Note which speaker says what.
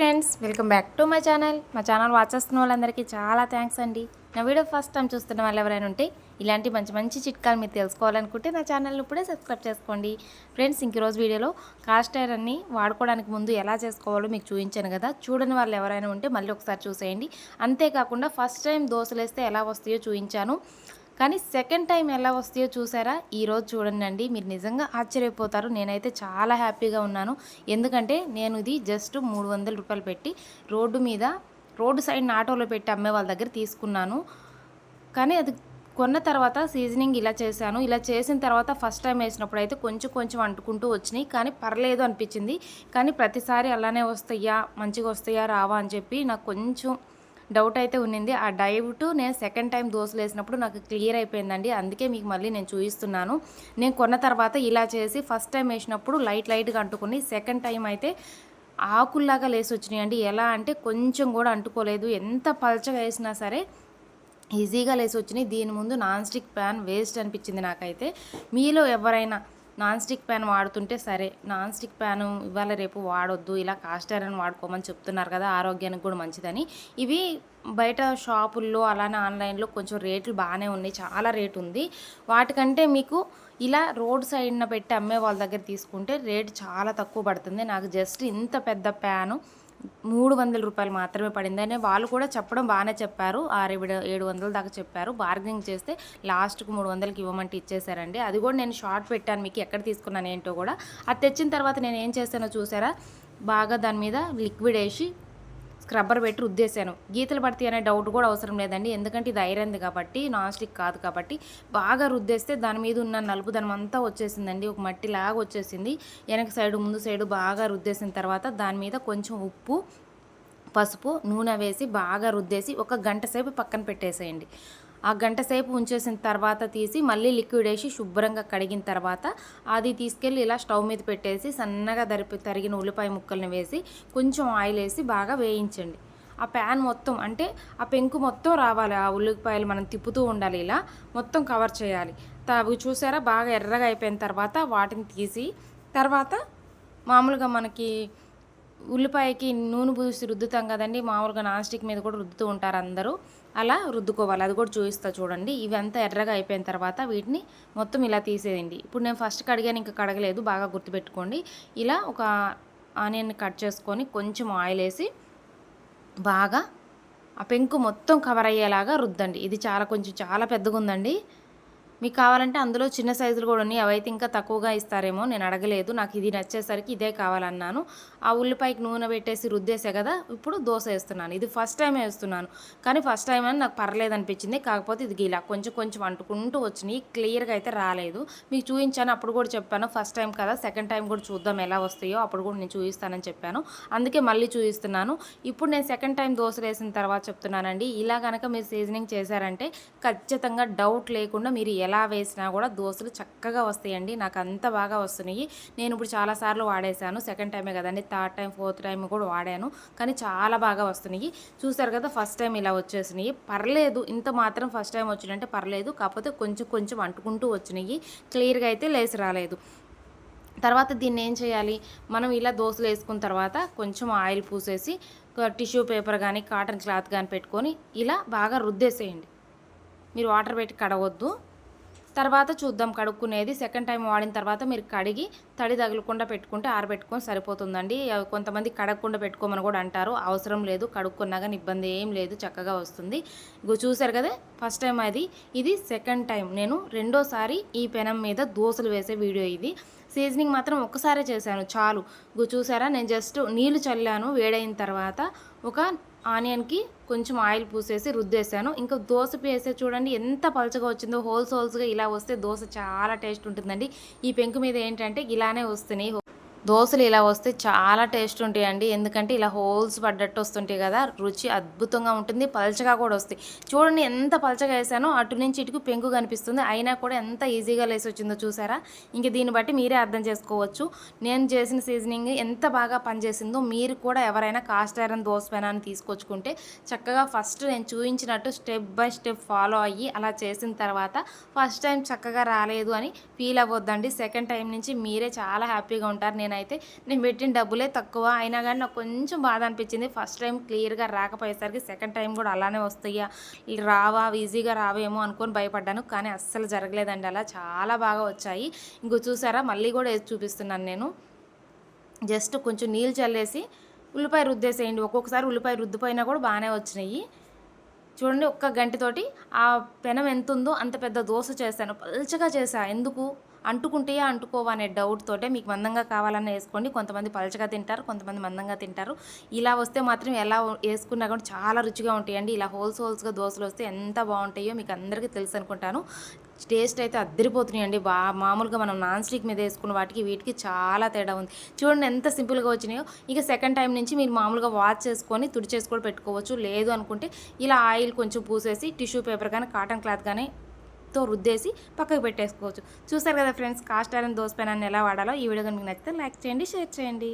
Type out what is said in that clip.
Speaker 1: Friends welcome back to my channel. మా channel watch చేస్తున్న వాళ్ళందరికీ చాలా థ్యాంక్స్ అండి. నా వీడియో ఫస్ట్ టైం చూస్తున్న వాళ్ళు ఎవరైనా ఉంటే ఇలాంటి మంచి మంచి చిట్కాలు మీరు తెలుసుకోవాలనుకుంటే నా ఛానల్ని ఇప్పుడే సబ్స్క్రైబ్ చేసుకోండి. ఫ్రెండ్స్ ఇంక రోజు వీడియోలో కాస్ట్ ఐరన్ని వాడుకోవడానికి ముందు ఎలా చేసుకోవాలో మీకు చూపించాను కదా. చూడని వాళ్ళు ఎవరైనా ఉంటే మళ్ళీ ఒకసారి చూసేయండి. అంతేకాకుండా ఫస్ట్ టైం దోశలు వేస్తే ఎలా వస్తాయో చూపించాను. కానీ సెకండ్ టైం ఎలా వస్తాయో చూసారా? ఈరోజు చూడండి అండి మీరు నిజంగా ఆశ్చర్యపోతారు. నేనైతే చాలా హ్యాపీగా ఉన్నాను. ఎందుకంటే నేను ఇది జస్ట్ మూడు వందల రూపాయలు పెట్టి రోడ్డు మీద రోడ్డు సైడ్ ఆటోలో పెట్టి అమ్మే వాళ్ళ దగ్గర తీసుకున్నాను. కానీ అది కొన్న తర్వాత సీజనింగ్ ఇలా చేశాను. ఇలా చేసిన తర్వాత ఫస్ట్ టైం వేసినప్పుడు అయితే కొంచెం కొంచెం అంటుకుంటూ వచ్చినాయి. కానీ పర్లేదు అనిపించింది. కానీ ప్రతిసారి అలానే వస్తాయా? మంచిగా వస్తాయా? రావా? అని చెప్పి నాకు కొంచెం డౌట్ అయితే ఉన్నింది. ఆ డౌట్ నేను సెకండ్ టైం దోశలు వేసినప్పుడు నాకు క్లియర్ అయిపోయిందండి. అందుకే మీకు మళ్ళీ నేను చూపిస్తున్నాను నేను కొన్న తర్వాత ఇలా చేసి ఫస్ట్ టైం వేసినప్పుడు లైట్ లైట్గా అంటుకుని సెకండ్ టైం అయితే ఆకుల్లాగా లేసి వచ్చినాయి అండి ఎలా అంటే కొంచెం కూడా అంటుకోలేదు. ఎంత పలచగా వేసినా సరే ఈజీగా లేసి వచ్చినాయి. దీని ముందు నాన్ స్టిక్ ప్యాన్ వేస్ట్ అనిపించింది నాకైతే. మీలో ఎవరైనా నాన్ స్టిక్ ప్యాన్ వాడుతుంటే సరే నాన్ స్టిక్ ప్యాన్ ఇవాళ రేపు వాడొద్దు ఇలా కాస్ట్ ఐరన్ వాడుకోమని చెప్తున్నారు కదా ఆరోగ్యానికి కూడా మంచిదని. ఇవి బయట షాపుల్లో అలానే ఆన్లైన్లో కొంచెం రేట్లు బాగానే ఉన్నాయి చాలా రేటు ఉంది. వాటికంటే మీకు ఇలా రోడ్ సైడ్న పెట్టి అమ్మే వాళ్ళ దగ్గర తీసుకుంటే రేట్ చాలా తక్కువ పడుతుంది. నాకు జస్ట్ ఇంత పెద్ద ప్యాను మూడు వందల రూపాయలు మాత్రమే పడింది వాళ్ళు కూడా చెప్పడం బాగానే చెప్పారు. ఆరు ఏడు వందల దాకా చెప్పారు. బార్గెనింగ్ చేస్తే లాస్ట్కు మూడు వందలకి ఇవ్వమంటే ఇచ్చేసారండి అది కూడా నేను షార్ట్ పెట్టాను మీకు ఎక్కడ తీసుకున్నాను ఏంటో కూడా. అది తెచ్చిన తర్వాత నేను ఏం చేస్తానో చూసారా? బాగా దాని మీద లిక్విడ్ వేసి స్క్రబ్బర్ పెట్టి రుద్దేశాను. గీతలు పడితే అనే డౌట్ కూడా అవసరం లేదండి. ఎందుకంటే ఇది ఐరన్ది కాబట్టి నాన్ స్టిక్ కాదు కాబట్టి. బాగా రుద్దేస్తే దాని మీద ఉన్న నలుపుదనం అంతా వచ్చేసిందండి. ఒక మట్టి లాగా వచ్చేసింది. వెనక సైడు ముందు సైడు బాగా రుద్దేసిన తర్వాత దాని మీద కొంచెం ఉప్పు పసుపు నూనె వేసి బాగా రుద్దేసి ఒక గంట సేపు పక్కన పెట్టేసేయండి. ఆ గంట సేపు ఉంచేసిన తర్వాత తీసి మళ్ళీ లిక్విడ్ వేసి శుభ్రంగా కడిగిన తర్వాత అది తీసుకెళ్ళి ఇలా స్టవ్ మీద పెట్టేసి సన్నగా దరిపి తరిగిన ఉల్లిపాయ ముక్కల్ని వేసి కొంచెం ఆయిల్ వేసి బాగా వేయించండి. ఆ ప్యాన్ మొత్తం అంటే ఆ పెంకు మొత్తం రావాలి. ఆ ఉల్లిపాయలు మనం తిప్పుతూ ఉండాలి ఇలా మొత్తం కవర్ చేయాలి. అవి చూసారా? బాగా ఎర్రగా అయిపోయిన తర్వాత వాటిని తీసి తర్వాత మామూలుగా మనకి ఉల్లిపాయకి నూనె పూసి రుద్దుతాం కదండి మామూలుగా నాన్ స్టిక్ మీద కూడా రుద్దుతూ ఉంటారు అందరూ. అలా రుద్దుకోవాలి. అది కూడా చూపిస్తా చూడండి. ఇవంతా ఎర్రగా అయిపోయిన తర్వాత వీటిని మొత్తం ఇలా తీసేయండి. ఇప్పుడు నేను ఫస్ట్ కడిగాను ఇంకా కడగలేదు. బాగా గుర్తుపెట్టుకోండి. ఇలా ఒక ఆనియన్ని కట్ చేసుకొని కొంచెం ఆయిల్ వేసి బాగా ఆ పెంకు మొత్తం కవర్ అయ్యేలాగా రుద్దండి. ఇది చాలా కొంచెం చాలా పెద్దగా ఉందండి మీకు కావాలంటే అందులో చిన్న సైజులు కూడా ఉన్నాయి. అవైతే ఇంకా తక్కువగా ఇస్తారేమో నేను అడగలేదు. నాకు ఇది నచ్చేసరికి ఇదే కావాలన్నాను. ఆ ఉల్లిపాయకి నూనె పెట్టేసి రుద్దేసే కదా ఇప్పుడు దోశ వేస్తున్నాను. ఇది ఫస్ట్ టైం వేస్తున్నాను. కానీ ఫస్ట్ టైం అని నాకు పర్లేదు అనిపించింది. కాకపోతే ఇది ఇలా కొంచెం కొంచెం అంటుకుంటూ వచ్చినాయి. క్లియర్గా అయితే రాలేదు. మీకు చూపించాను అప్పుడు కూడా చెప్పాను. ఫస్ట్ టైం కదా సెకండ్ టైం కూడా చూద్దాం ఎలా వస్తాయో అప్పుడు కూడా నేను చూపిస్తానని చెప్పాను. అందుకే మళ్ళీ చూపిస్తున్నాను ఇప్పుడు నేను సెకండ్ టైం దోశ వేసిన తర్వాత చెప్తున్నానండి. ఇలా కనుక మీరు సీజనింగ్ చేశారంటే ఖచ్చితంగా డౌట్ లేకుండా మీరు ఎలా ఎలా వేసినా కూడా దోశలు చక్కగా వస్తాయండి. నాకు అంత బాగా వస్తున్నాయి. నేను ఇప్పుడు చాలాసార్లు వాడేశాను. సెకండ్ టైమే కదండి. థర్డ్ టైం ఫోర్త్ టైం కూడా వాడాను. కానీ చాలా బాగా వస్తున్నాయి. చూసారు కదా ఫస్ట్ టైం ఇలా వచ్చేసినాయి. పర్లేదు ఇంత మాత్రం ఫస్ట్ టైం వచ్చినంటే పర్లేదు. కాకపోతే కొంచెం కొంచెం అంటుకుంటూ వచ్చినాయి. క్లియర్గా అయితే లేసి రాలేదు. తర్వాత దీన్ని ఏం చేయాలి? మనం ఇలా దోశలు వేసుకున్న తర్వాత కొంచెం ఆయిల్ పూసేసి టిష్యూ పేపర్ కానీ కాటన్ క్లాత్ కానీ పెట్టుకొని ఇలా బాగా రుద్దేసేయండి. మీరు వాటర్ పెట్టి కడవద్దు. తర్వాత చూద్దాం. కడుక్కునేది సెకండ్ టైం వాడిన తర్వాత మీరు కడిగి తడి తగలకుండా పెట్టుకుంటే ఆరబెట్టుకొని సరిపోతుందండి. కొంతమంది కడగకుండా పెట్టుకోమని కూడా అంటారు. అవసరం లేదు కడుక్కున్నా కానీ ఇబ్బంది ఏం లేదు చక్కగా వస్తుంది. ఇగో చూసారు కదా ఫస్ట్ టైం అది. ఇది సెకండ్ టైం నేను రెండోసారి ఈ పెనం మీద దోశలు వేసే వీడియో ఇది. సీజనింగ్ మాత్రం ఒక్కసారే చేశాను చాలు. చూసారా నేను జస్ట్ నీళ్ళు చల్లాను వేడైన తర్వాత ఒక ఆనియన్కి కొంచెం ఆయిల్ పూసేసి రుద్దేశాను. ఇంకా దోశ వేసే చూడండి ఎంత పలచగా వచ్చిందో హోల్స్ హోల్స్గా ఇలా వస్తే దోశ చాలా టేస్ట్ ఉంటుందండి. ఈ పెంకు మీద ఏంటంటే ఇలానే వస్తున్నాయి దోశలు ఇలా వస్తే చాలా టేస్ట్ ఉంటాయండి. ఎందుకంటే ఇలా హోల్స్ పడ్డట్టు వస్తుంటాయి కదా రుచి అద్భుతంగా ఉంటుంది పలచగా కూడా వస్తాయి. చూడండి ఎంత పలచగా వేసానో అటు నుంచి ఇటుకు పెంకు కనిపిస్తుంది. అయినా కూడా ఎంత ఈజీగా లేసి వచ్చిందో చూసారా? ఇంక దీన్ని బట్టి మీరే అర్థం చేసుకోవచ్చు. నేను చేసిన సీజనింగ్ ఎంత బాగా పనిచేసిందో మీరు కూడా ఎవరైనా కాస్ట్ ఐరన్ దోశ పెనాన్ని తీసుకొచ్చుకుంటే చక్కగా ఫస్ట్ నేను చూపించినట్టు స్టెప్ బై స్టెప్ ఫాలో అయ్యి అలా చేసిన తర్వాత ఫస్ట్ టైం చక్కగా రాలేదు అని ఫీల్ అవ్వద్దండి. సెకండ్ టైం నుంచి మీరే చాలా హ్యాపీగా ఉంటారు. నేను అయితే నేను పెట్టిన డబ్బులే తక్కువ. అయినా కానీ నాకు కొంచెం బాధ అనిపించింది. ఫస్ట్ టైం క్లియర్గా రాకపోయేసరికి సెకండ్ టైం కూడా అలానే వస్తాయా? రావా? ఈజీగా రావేమో అనుకొని భయపడ్డాను. కానీ అస్సలు జరగలేదండి. అలా చాలా బాగా వచ్చాయి. ఇంకో చూసారా? మళ్ళీ కూడా వేసి చూపిస్తున్నాను నేను. జస్ట్ కొంచెం నీళ్ళు చల్లేసి ఉల్లిపాయ రుద్దేసేయండి. ఒక్కొక్కసారి ఉల్లిపాయ రుద్దిపోయినా కూడా బాగానే వచ్చినాయి. చూడండి ఒక్క గంటతోటి ఆ పెనం ఎంత ఉందో అంత పెద్ద దోశ చేశాను. పల్చగా చేసా ఎందుకు? అంటుకుంటాయా అంటుకోవా అనే డౌట్ తోటే మీకు మందంగా కావాలన్నా వేసుకోండి. కొంతమంది పలచగా తింటారు కొంతమంది మందంగా తింటారు. ఇలా వస్తే మాత్రం ఎలా వేసుకున్నా కూడా చాలా రుచిగా ఉంటాయండి. ఇలా హోల్స్ హోల్స్గా దోశలు వస్తే ఎంత బాగుంటాయో మీకు అందరికీ తెలుసు అనుకుంటాను. టేస్ట్ అయితే అద్దరిపోతున్నాయండి. బా మామూలుగా మనం నాన్ స్టిక్ మీద వేసుకున్న వాటికి వీటికి చాలా తేడా ఉంది. చూడండి ఎంత సింపుల్గా వచ్చినాయో. ఇక సెకండ్ టైం నుంచి మీరు మామూలుగా వాష్ చేసుకొని తుడిచేసి కూడా పెట్టుకోవచ్చు. లేదు అనుకుంటే ఇలా ఆయిల్ కొంచెం పూసేసి టిష్యూ పేపర్ కానీ కాటన్ క్లాత్ కానీ తో రుద్దేసి పక్కకు పెట్టేసుకోవచ్చు. చూసారు కదా ఫ్రెండ్స్ కాస్ట్ ఐరన్ దోశ పెనాన్ని ఎలా వాడాలో ఈ వీడియో కనుక మీకు నచ్చితే లైక్ చేయండి షేర్ చేయండి.